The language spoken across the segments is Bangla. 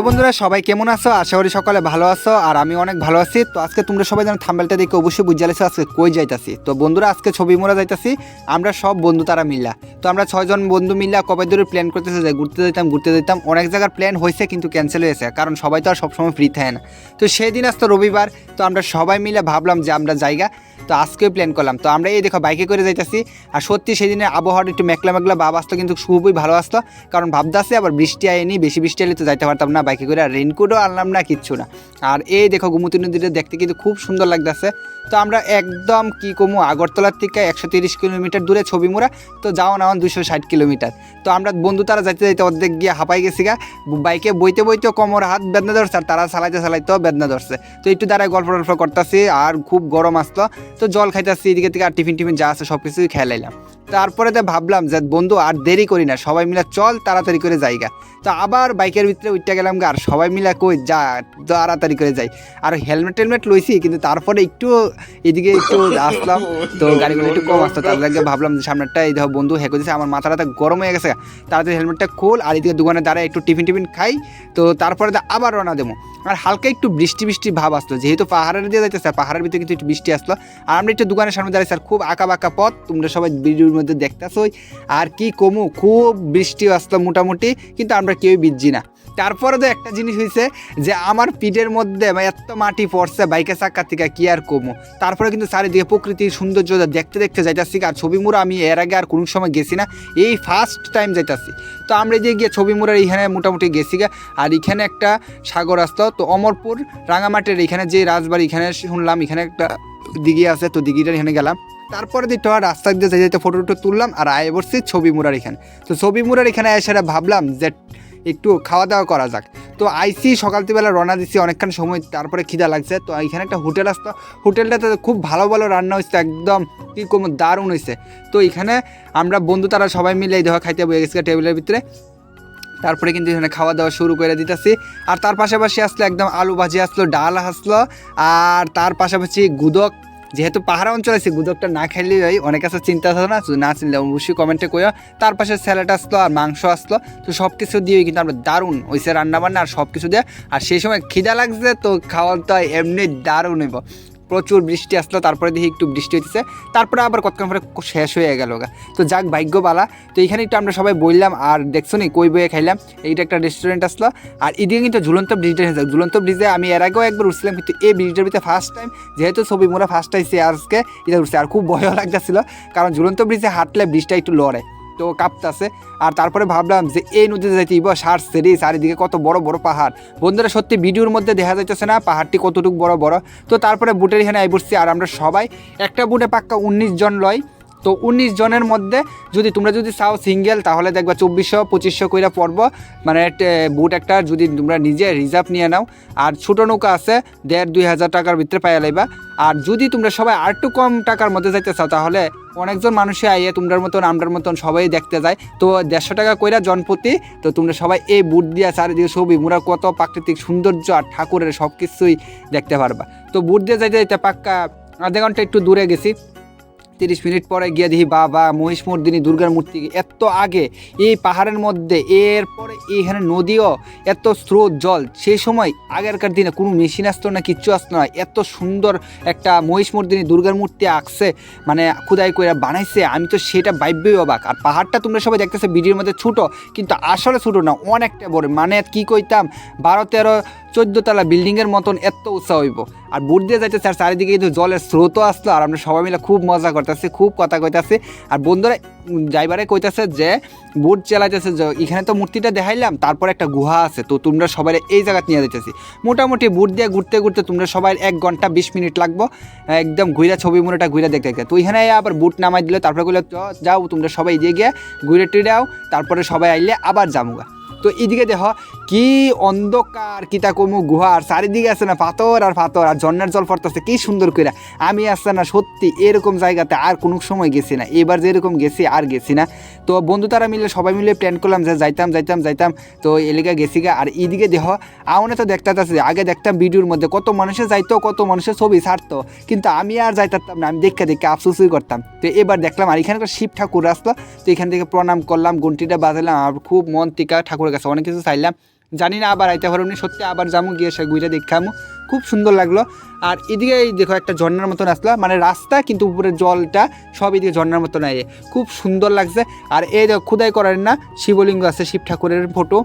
হ্যালো বন্ধুরা, সবাই কেমন আছো? আশা করি সকালে ভালো আছো আর আমি অনেক ভালো আছি। তো আজকে তোমরা সবাই যেন থাম্বেলটা দেখে অবশ্যই বুঝে যাচ্ছ আজকে কই যাইতাছি। তো বন্ধুরা, আজকে ছবি মোড়া যাইতাছি, আমরা সব বন্ধু তারা মিল্লা তো আমরা ছয়জন বন্ধু মিল্লা কবে ধরে প্ল্যান করতেছে যে ঘুরতে যেতাম ঘুরতে যেতাম অনেক জায়গার প্ল্যান হয়েছে কিন্তু ক্যান্সেল হয়েছে, কারণ সবাই তো আর সবসময় ফ্রি থাকে না। তো সেই দিন আসতো রবিবার, তো আমরা সবাই মিলে ভাবলাম যে আমরা জায়গা তো আজকেও প্ল্যান করলাম। তো আমরা এই দেখো বাইকে করে যাইতাছি, আর সত্যি সেদিনের আবহাওয়াটা একটু মেঘলা মেঘলা ভাব আসতো, কিন্তু খুবই ভালো আসতো। কারণ ভাবতাছে আবার বৃষ্টি আয়নি বেশি বৃষ্টি এলে তো যাইতে পারতাম না বাইকে করে, আর রেনকোটও আনলাম না কিচ্ছু না। আর এই দেখো গুমতি নদীটা দেখতে কিন্তু খুব সুন্দর লাগতেছে। তো আমরা একদম কি কমু, আগরতলার থেকে একশো তিরিশ কিলোমিটার দূরে ছবি মোড়া তো যাও না দুশো ষাট কিলোমিটার। তো আমরা বন্ধু তারা যাইতে যাইতে অর্ধেক গিয়ে হাঁপাই গেছি গা। বাইকে বইতে বইতে কোমর হাত বেদনা ধরছে, আর তারা চালাইতে চালাইতেও বেদনা ধরছে। তো একটু দাঁড়ায় গল্প টল্প করতেছি, আর খুব গরম আসতো। তো জল খাইতেছি, এদিকে থেকে আর টিফিন টিফিন যা আছে সব কিছুই খেলাইলাম তারপরে তো ভাবলাম যে বন্ধু আর দেরি করি না, সবাই মিলে চল তাড়াতাড়ি করে যাইগা। তো আবার বাইকের ভিতরে উঠতে গেলাম আর সবাই মিলে কই যা, তাড়াতাড়ি করে যাই। আর হেলমেট টেলমেট লইছি, কিন্তু তারপরে একটু এদিকে একটু আসলাম, তো গাড়িগুলো একটু কম আসতো, তার লাগে ভাবলাম যে সামনেরটা এই দেখো বন্ধু হেঁকে দিয়েছে আমার মাথাটা গরম হয়ে গেছে তাড়াতাড়ি হেলমেটটা খোল, আর এদিকে দোকানে দাঁড়ায় একটু টিফিন টিফিন খাই, তো তারপরে তো আবার রওনা দেবো। আর হালকা একটু বৃষ্টি বৃষ্টি ভাব আসলো, যেহেতু পাহাড়ের দিয়ে যাইতেছে, পাহাড়ের ভিতরে কিন্তু একটু বৃষ্টি আসলো আর আমরা একটু দোকানের সামনে দাঁড়িয়ে স্যার। খুব আঁকা বাঁকা পথ। তোমরা সবাই ভিডিওর মধ্যে দেখতেছই। আর কি কমু? খুব বৃষ্টি আসতো মোটামুটি, কিন্তু আমরা কেউই বিজি না। তারপরে তো একটা জিনিস হয়েছে যে আমার পিঠের মধ্যে এত মাটি পড়ছে বাইকের চাক্কা থেকে কি আর কমু? তারপরে কিন্তু চারিদিকে প্রকৃতির সৌন্দর্য দেখতে দেখতে যাইতাছি, আর ছবি মুড়া আমি এর আগে আর কোনো সময় গেছি না, এই ফার্স্ট টাইম যাইতাছি। তো আমরা যে গিয়ে ছবি মুড়ার এইখানে মোটামুটি গেছি গা, আর এখানে একটা সাগর আসতো, তো অমরপুর রাঙামাটির এখানে যে রাজবাড়ি, এখানে শুনলাম, এখানে একটা দিঘি আছে, তো দিঘিটার এখানে গেলাম। তারপরে দিয়ে দিতে রাস্তা দিয়ে যেতে যেতে ফটো টটো তুললাম, আর আয় বসছি ছবি মুড়ার এখানে। তো ছবি মুড়ার এখানে এসে ভাবলাম যে একটু খাওয়া দাওয়া করা যাক। তো আইসি, সকালবেলা রওনা দিচ্ছি অনেকক্ষণ সময়, তারপরে খিদা লাগছে। তো এখানে একটা হোটেল আসতো হোটেলটাতে খুব ভালো ভালো রান্না হয়েছে, একদম কী কম, দারুণ হয়েছে। তো এখানে আমরা বন্ধু তারা সবাই মিলে এই দেখা খাইতে বয়ে গেছি টেবিলের ভিতরে। তারপরে কিন্তু এখানে খাওয়া দাওয়া শুরু করে দিতেছি। আর তার পাশাপাশি আসলো একদম আলু ভাজি, আসলো ডাল, আসলো। আর তার পাশাপাশি গুদক যেহেতু পাহাড় অঞ্চল আছে গুদকটা না খেলে ভাই অনেক আছে চিন্তা থাকে না না চিনলে অবশ্যই কমেন্টে কইও। তার পাশে স্যালাড আসলো আর মাংস আসলো, তো সব কিছু দিয়ে কিন্তু আমরা দারুণ ওইসে রান্না বান্না আর সব কিছু দিয়ে। আর সেই সময় খিদা লাগছে, তো খাওয়ার তো এমনি দারুণ হইব। প্রচুর বৃষ্টি আসলো, তারপরে দেখি একটু বৃষ্টি হচ্ছে তারপরে আবার কতক্ষণ পরে শেষ হয়ে গেল তো যাক, ভাগ্যবালা। তো এখানে একটু আমরা সবাই বললাম, আর দেখছ নি, কই বয়ে খাইলাম? এইটা একটা রেস্টুরেন্ট আসলো। আর এদিকে কিন্তু ঝুলন্ত ব্রিজটা হয়েছে। ঝুলন্ত ব্রিজে আমি এর আগেও একবার উঠছিলাম, কিন্তু এই ব্রিজটার ভিতরে ফার্স্ট টাইম যেহেতু ছবি মোরা ফার্স্ট আইসি আজকে, এটা উঠছে। আর খুব ভয়ও লাগতেছিল, কারণ ঝুলন্ত ব্রিজে হাঁটলে ব্রিজটা একটু লড়ে। তো কাঁপতেছে। আর তারপরে ভাবলাম যে এই নদীতে যাইতে ইব সার সেরি চারিদিকে কত বড় বড় পাহাড়। বন্ধুরা, সত্যি ভিডিওর মধ্যে দেখা যাইতেছে না পাহাড়টি কতটুকু বড় বড়। তো তারপরে বুটের এখানে আই বসছি আর আমরা সবাই। একটা বুটে পাক্কা উনিশ জন লয়। তো উনিশ জনের মধ্যে যদি তোমরা যদি চাও সিঙ্গেল তাহলে দেখবা চব্বিশশো, পঁচিশশো কইরা পড়ব। মানে বুট একটা যদি তোমরা নিজে রিজার্ভ নিয়ে নাও। আর ছোটো নৌকা আছে, দেড় দুই হাজার টাকার ভিতরে পাইয়া লাইবা। আর যদি তোমরা সবাই আর একটু কম টাকার মধ্যে যাইতে চাও, তাহলে অনেকজন মানুষই আইয়ে তোমরার মতন, আমরার মতন সবাই দেখতে যায়। তো দেড়শো টাকা কইরা জনপতি, তো তোমরা সবাই এই বুট দিয়া চারিদিকে ছবি, মোরা কত প্রাকৃতিক সৌন্দর্য আর ঠাকুরের সব কিছুই দেখতে পারবা। তো বুট দিয়ে যাইতে যাইতে পাক্কা আধা ঘণ্টা একটু দূরে গেছি। তিরিশ মিনিট পরে গিয়ে দেখি বাবা মহিষমর্দিনী দুর্গার মূর্তি। এত আগে, এই পাহাড়ের মধ্যে, এরপরে এইখানে নদীও, এত স্রোত, জল। সেই সময় আগেরকার দিনে কোনো মেশিন আসতো না, কিচ্ছু আসতো না। এত সুন্দর একটা মহিষমর্দিনী দুর্গার মূর্তি আঁকছে মানে খুদাই করে বানাইছে। আমি তো সেটা ভাইব্যই অবাক। আর পাহাড়টা তোমরা সবাই দেখতেছে, ভিডিওর মধ্যে ছোটো, কিন্তু আসলে ছোটো না, অনেকটা বড়। মানে কি কইতাম, বারো তেরো চোদ্দতলা বিল্ডিংয়ের মতন এত উৎসাহ হইব। আর বুট দিয়ে যাইতেছে, আর চারিদিকে কিন্তু জলের স্রোতও আসলো, আর আমরা সবাই মিলে খুব মজা করতেছি, খুব কথা কইতাছি। আর বন্ধুরা ড্রাইভারে কইতাছে যে, বুট চালাইতেছে এখানে তো মূর্তিটা দেখাইলাম, তারপর একটা গুহা আছে, তো তোমরা সবাই এই জায়গা নিয়ে যেতেছি মোটামুটি বুট দিয়ে ঘুরতে ঘুরতে তোমরা সবাই এক ঘণ্টা বিশ মিনিট লাগবো, একদম ঘুরে ছবি মুড়েটা ঘুরে দেখতে দেখতে। তো এখানে আবার বুট নামাই দিলে, তারপরে বলল যাও, তোমরা সবাই দিয়ে গিয়ে ঘুরে টিরাও তারপরে সবাই আইলে আবার যামুগা। তো এদিকে দেখ কি অন্ধকার কিতা কমু গুহার, চারিদিকে আছে না পাথর আর পাথর, আর ঝর্ণার জল পড়তেছে, কি সুন্দর করে আমি আসছে না সত্যি এরকম জায়গাতে আর কোনো সময় গেছি না, এবার যেরকম গেছি আর গেছি না। তো বন্ধু তারা মিলে, সবাই মিলে প্ল্যান করলাম যে যাইতাম যাইতাম যাইতাম। তো এলাকা গেছি গা, আর এদিকে দেহ, আউনে তো দেখতে আছে আগে দেখতাম ভিডিওর মধ্যে কত মানুষে যাইতো, কত মানুষের ছবি ছাড়তো, কিন্তু আমি আর যাইতাম না, আমি দেখে দেখে আফসোসই করতাম। তো এবার দেখলাম, আর এখানকার শিব ঠাকুর আসতো তো এখান থেকে প্রণাম করলাম ঘন্টিটা বাজালাম, আর খুব মন টিকা ঠাকুরের কাছে অনেক কিছু চাইলাম। জানি না আবার আইতে পারব সত্যি আবার যাব গিয়ে সে গুইটা দেখামু। খুব সুন্দর লাগল। আর এদিকে দেখো একটা ঝর্নার মতন আসলো মানে রাস্তা কিন্তু উপরে জলটা সব এদিকে ঝর্নার মতন আয়ে খুব সুন্দর লাগছে। আর এই দেখো খুদাই করার না, শিবলিঙ্গ আছে, শিব ঠাকুরের ফটো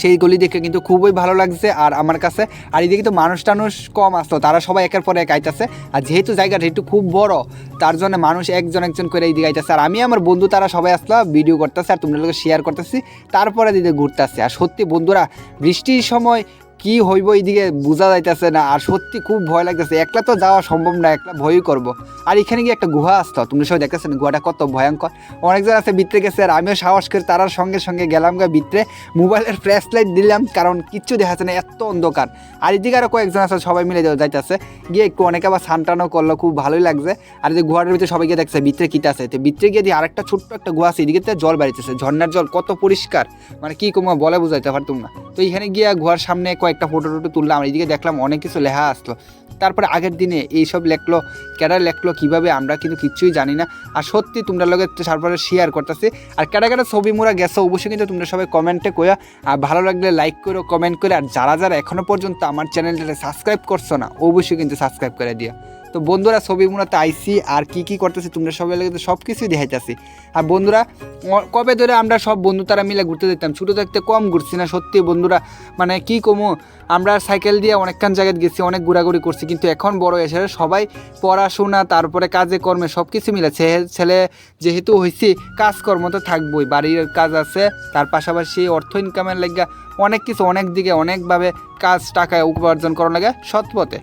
সেইগুলি দেখে কিন্তু খুবই ভালো লাগছে আর আমার কাছে। আর এদিকে তো মানুষ টানুষ কম আসতো, তারা সবাই একের পর এক আইতাছে। আর যেহেতু জায়গাটা একটু খুব বড়, তার জন্য মানুষ একজন একজন করে এইদিকে আইতাছে। আর আমি আমার বন্ধু তারা সবাই আসলো ভিডিও করতেছে আর তোমরা শেয়ার করতেছি, তারপরে দিদি ঘুরতেছে। আর সত্যি বন্ধুরা, বৃষ্টির সময় কি হইব এইদিকে বোঝা যাইতেছে না, আর সত্যি খুব ভয় লাগতেছে। একলা তো যাওয়া সম্ভব না, একলা ভয়ই করব। আর এখানে গিয়ে একটা গুহা আসতো, তোমরা সবাই দেখতেছেন গুহাটা কত ভয়ঙ্কর। অনেকজন আছে ভিতরে গেছে, আর আমিও সাহস করে তারার সঙ্গে সঙ্গে গেলাম গা ভিতরে। মোবাইলের ফ্ল্যাশ লাইট দিলাম, কারণ কিচ্ছু দেখা যাচ্ছে না, এত অন্ধকার। আর এদিকে আরও কয়েকজন আছে, সবাই মিলে যাইতেছে। গিয়ে একটু অনেকে আবার সানটানো করল, খুব ভালোই লাগছে। আর যে গুহাটার ভিতরে সবাই গিয়ে দেখছে, ভিতরে কিটা আছে। তো ভিতরে গিয়ে দিয়ে আরেকটা ছোট্ট একটা গুহা আছে, এদিকে তো জল বাড়িতেছে ঝর্ণার জল কত পরিষ্কার। মানে কি কমা বলে বোঝাইতে পারতুম না। তো এখানে গিয়ে গুহার সামনে কয়েকটা ফটো টোটো তুললাম, এইদিকে দেখলাম অনেক কিছু লেখা আসলো। তারপরে আগের দিনে এইসব লেখলো কেডা লেখলো, কীভাবে আমরা কিন্তু কিচ্ছুই জানি না। আর সত্যি তোমরা লোকের তারপরে শেয়ার করতেছি। আর কেডা কেডা ছবি মোড়া গেছো, অবশ্যই কিন্তু তোমরা সবাই কমেন্টে কইয়া আর ভালো লাগলে লাইক করো কমেন্ট করে। আর যারা যারা এখনও পর্যন্ত আমার চ্যানেলটাতে সাবস্ক্রাইব করছ না, অবশ্যই কিন্তু সাবস্ক্রাইব করে দিও। তো বন্ধুরা, ছবি মোড়াতে আইসি আর কি কি করতেছি তোমরা সবাই লাগে সব কিছুই দেখাইতেছি। আর বন্ধুরা কবে ধরে আমরা সব বন্ধু তারা মিলে ঘুরতে যেতাম? ছোটো থাকতে কম ঘুরছি না, সত্যি বন্ধুরা। মানে কি কমু, আমরা সাইকেল দিয়ে অনেকখান জায়গায় গেছি, অনেক ঘোরাঘুরি করছি, কিন্তু এখন বড় এসে সবাই পড়াশোনা, তারপরে কাজে কর্মে সব কিছু মিলে ছেলে যেহেতু হয়েছি কাজকর্ম তো থাকবোই, বাড়ির কাজ আছে, তার পাশাপাশি অর্থ ইনকামের লেগা অনেক কিছু অনেক দিকে অনেকভাবে কাজ টাকা উপার্জন করা লাগে সৎ পথে।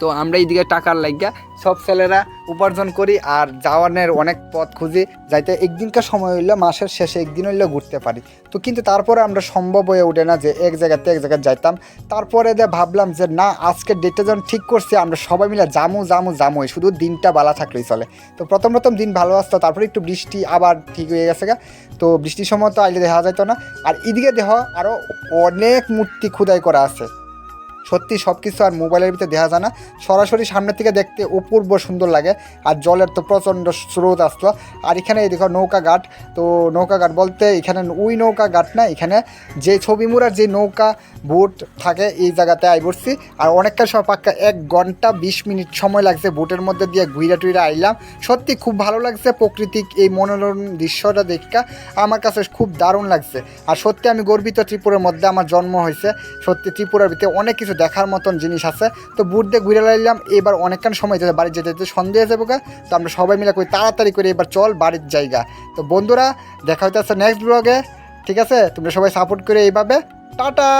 তো আমরা এইদিকে টাকার লাগিয়া সব ছেলেরা উপার্জন করি আর যাওয়ানের অনেক পথ খুঁজি যাইতে একদিনকার সময় হইলে, মাসের শেষে একদিন হইলে ঘুরতে পারি। তো কিন্তু তারপরে আমরা সম্ভব হয়ে ওঠে না যে এক জায়গাতে এক জায়গায় যাইতাম। তারপরে দিয়ে ভাবলাম যে না, আজকে ডেটটা যখন ঠিক করছি, আমরা সবাই মিলে জামু জামু জামুই শুধু দিনটা বালা থাকলেই চলে। তো প্রথম প্রথম দিন ভালো আসতো, তারপরে একটু বৃষ্টি আবার ঠিক হয়ে গেছে গা। তো বৃষ্টির সময় তো আইলে দেখা যাইতো না। আর এদিকে দেহ আরও অনেক মূর্তি খুদাই করা আছে। সত্যি সব কিছু আর মোবাইলের ভিতরে দেখা যায় না। সরাসরি সামনের থেকে দেখতে অপূর্ব সুন্দর লাগে, আর জলের তো প্রচণ্ড স্রোত আসলো। আর এখানে এই দেখো নৌকা ঘাট, তো নৌকা ঘাট বলতে এখানে ওই নৌকা ঘাট না, এখানে যে ছবি মুড়ার যে নৌকা বোট থাকে এই জায়গাতে আই বসছি। আর অনেকটা সময় পাক্কা এক ঘণ্টা বিশ মিনিট সময় লাগছে বোটের মধ্যে দিয়ে ঘুইরা টুইরা আইলাম। সত্যি খুব ভালো লাগছে প্রকৃতিক এই মনোরম দৃশ্যটা দেখা। আমার কাছে খুব দারুণ লাগছে। আর সত্যি আমি গর্বিত ত্রিপুরার মধ্যে আমার জন্ম হয়েছে। সত্যি ত্রিপুরার ভিতরে অনেক কিছু দেখার মতন জিনিস আছে। তো বুট দিয়ে ঘুরে লাইলাম, এবার অনেকক্ষণ সময় যেতে বাড়ি যেতে যেতে সন্ধে যাব। তো আমরা সবাই মিলে কই তাড়াতাড়ি করে এবার চল বাড়ির জায়গা। তো বন্ধুরা, দেখা হইতে নেক্সট ব্লগে ঠিক আছে? তোমরা সবাই সাপোর্ট করে এইভাবে। টাটা!